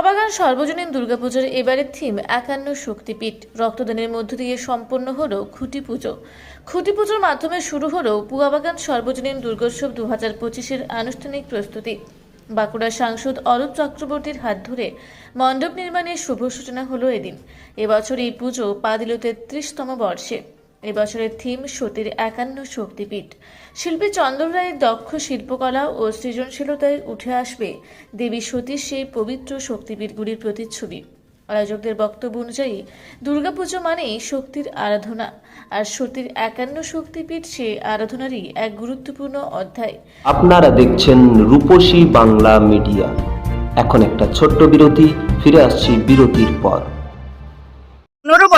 পুয়াবাগান সর্বজনীন দুর্গাপুজোর এবারের থিম একান্ন শক্তিপীঠ। রক্তদানের মধ্য দিয়ে সম্পন্ন হলো খুঁটি পুজো খুঁটি পুজোর মাধ্যমে শুরু হলো পুয়াবাগান সর্বজনীন দুর্গোৎসব দু হাজার পঁচিশের আনুষ্ঠানিক প্রস্তুতি। বাঁকুড়া সাংসদ অরূপ চক্রবর্তীর হাত ধরে মণ্ডপ নির্মাণের শুভ সূচনা হলো এদিন। এবছর এই পুজো পা দিল তেত্রিশতম বর্ষে। এবছরের থিম সতীর একান্ন শক্তিপীঠ। শিল্পী চন্দন রায়ের দক্ষ শিল্পকলা ও সৃজনশীলতায় উঠে আসবে দেবী সতীর সেই পবিত্র শক্তিপীঠগুলির প্রতিচ্ছবি। আয়োজকদের বক্তব্য অনুযায়ী, দুর্গাপুজো মানেই শক্তির আরাধনা, আর সতীর একান্ন শক্তিপীঠ সে আরাধনারই এক গুরুত্বপূর্ণ অধ্যায়। আপনারা দেখছেন রূপসী বাংলা মিডিয়া। এখন একটা ছোট্ট বিরতি, ফিরে আসছি বিরতির পর।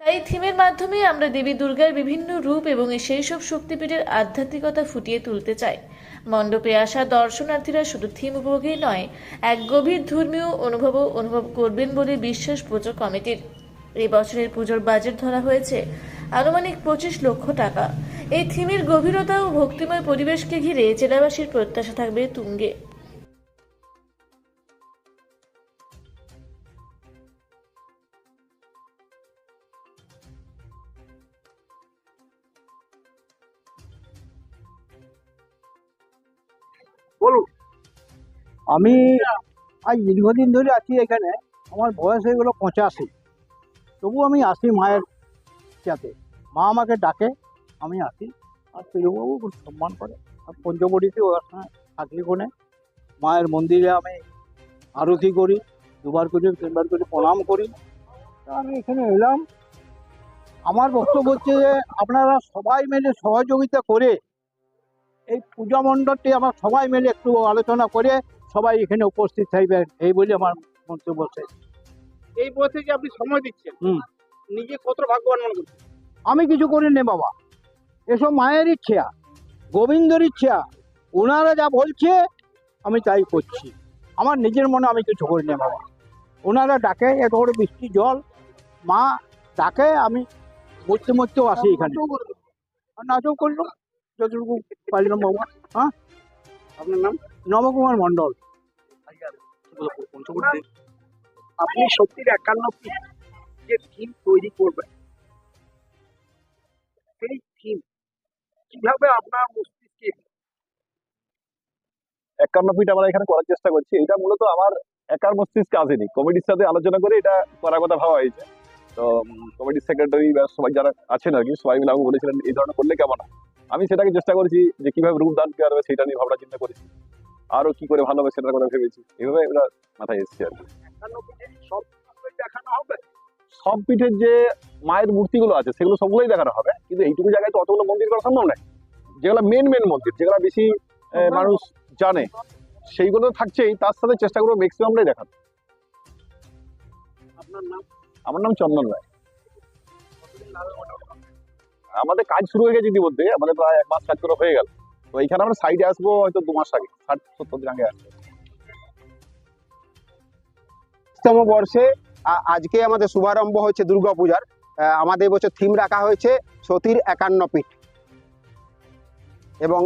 তাই থিমের মাধ্যমে আমরা দেবী দুর্গার বিভিন্ন রূপ এবং সেই সব শক্তিপীঠের আধ্যাত্মিকতা ফুটিয়ে তুলতে চাই। মণ্ডপে আসা দর্শনার্থীরা শুধু থিম উপভোগই নয়, এক গভীর ধর্মীয় অনুভবও অনুভব করবেন বলে বিশ্বাস পুজো কমিটির। এই বছরের পুজোর বাজেট ধরা হয়েছে আনুমানিক পঁচিশ লক্ষ টাকা। এই থিমের গভীরতা ও ভক্তিময় পরিবেশকে ঘিরে জেলাবাসীর প্রত্যাশা থাকবে তুঙ্গে। বলুন। আমি আজ দীর্ঘদিন ধরে আছি এখানে। আমার বয়স হয়ে গেলো পঁচাশি। তবু আমি আসি মায়ের যাতে মা আমাকে ডাকে, আমি আসি। আর প্রিয়বাবু খুব সম্মান করে। আর পঞ্চবটিতে ওর সঙ্গে থাকি কোণে মায়ের মন্দিরে আমি আরতি করি, দুবার করে, তিনবার করে প্রণাম করি। আমি এখানে এলাম। আমার বক্তব্য হচ্ছে যে, আপনারা সবাই মিলে সহযোগিতা করে এই পূজা মণ্ডপটি আমার সবাই মিলে একটু আলোচনা করে সবাই এখানে উপস্থিত থাকবেন। এই বলে আমার মন্তব্য শেষ। এই বয়সে যে আপনি সময় দিচ্ছেন। হুম। নিজে কত ভাগ্যবান মনে করছেন? আমি কিছু করি নে বাবা। এসব মায়ের ইচ্ছা গোবিন্দর ইচ্ছা। ওনারা যা বলছে আমি তাই করছি। আমার নিজের মনে আমি কিছু করি নে বাবা। ওনারা ডাকে এত করে বৃষ্টি জল। মা ডাকে আমি মরতে মরতেও আসি এখানে। আর নাচও করল। যতটুকু পারলাম বাবা হ্যাঁ? আপনার নাম? নবকুমার মণ্ডল। আপনি সত্যির একান্ন যে থিম তৈরি করবেন, সেই থিম কীভাবে আপনার মস্তিষ্কে একান্ন ফিট আমরা এখানে করার চেষ্টা করছি। এটা মূলত আমার একার মস্তিষ্কে আসেনি। কমিটির সাথে আলোচনা করে এটা করার কথা ভাবা হয়েছে। তো কমিটির সেক্রেটারি বা সবাই যারা আছেন আর কি, সবাই মিলে আমাকে বলেছিলেন, এই ধরনের করলে কেমন হয়? আমি সেটাকে চেষ্টা করেছি যে কীভাবে রূপ দান করা যাবে সেটা নিয়ে ভাবনা চিন্তা করেছি। আরও কি করে ভালো হবে সেটার কথা ভেবেছি। এইভাবে এটা মাথায় এসেছে আর কি। সব হবে? পিঠের যে মায়ের মূর্তিগুলো আছে সেগুলো সবগুলোই দেখানো হবে। কিন্তু এইটুকু জায়গায় তো অতগুলো মন্দির করা সম্ভব নয়। যেগুলো মেন মেন মন্দির যেগুলো বেশি মানুষ জানে সেইগুলো তো থাকছেই। তার সাথে চেষ্টা করব ম্যাক্সিমামটাই দেখানো নাম? আমার নাম চন্দন রায়। আমাদের কাজ শুরু হয়ে গেছে ইতিমধ্যে, আমাদের প্রায় এক মাস কাজ করে হয়ে গেল। তো এইখানে আমরা সাইডে আসব হয়তো দু মাস আগে, ষাট, সত্তর দিন আগে আসব। তম বর্ষে আজকে আমাদের শুভারম্ভ হয়েছে দুর্গাপূজার। আমাদের এবছর থিম রাখা হয়েছে সতীর একান্ন পীঠ। এবং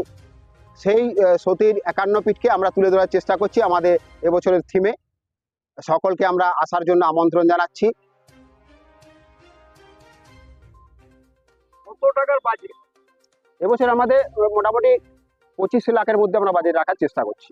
সেই সতীর একান্ন পীঠকে আমরা তুলে ধরার চেষ্টা করছি আমাদের এবছরের থিমে সকলকে আমরা আসার জন্য আমন্ত্রণ জানাচ্ছি। টাকার বাজেট এবছর আমাদের মোটামুটি পঁচিশ লাখের মধ্যে আমরা বাজেট রাখার চেষ্টা করছি।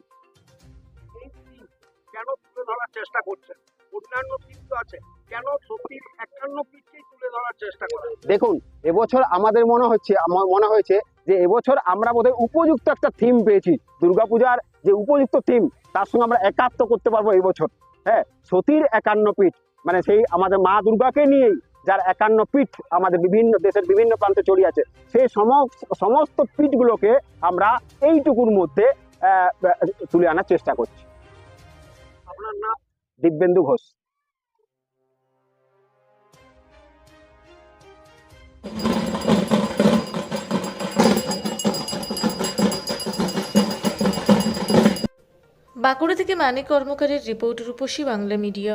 কেন তুলে ধরার চেষ্টা করছেন অন্যান্য তো আছে। কেন সতীর একান্ন পিঠকেই তুলে ধরার চেষ্টা করা দেখুন এবছর আমাদের মনে হচ্ছে আমার মনে হয়েছে যে এবছর আমরা বোধহয় উপযুক্ত একটা থিম পেয়েছি। দুর্গাপূজার যে উপযুক্ত থিম তার সঙ্গে আমরা একাত্ম করতে পারব এবছর। হ্যাঁ সতীর একান্ন পিঠ মানে সেই আমাদের মা দুর্গাকে নিয়েই যার একান্ন পিঠ আমাদের বিভিন্ন দেশের বিভিন্ন প্রান্তে ছড়িয়ে আছে সেই সমস্ত সমস্ত পীঠগুলোকে আমরা এইটুকুর মধ্যে আহ, তুলে আনার চেষ্টা করছি। আপনার নাম? দিব্যেন্দু ঘোষ। বাঁকুড়া থেকে মানিক কর্মকারের রিপোর্ট রূপসী বাংলা মিডিয়া।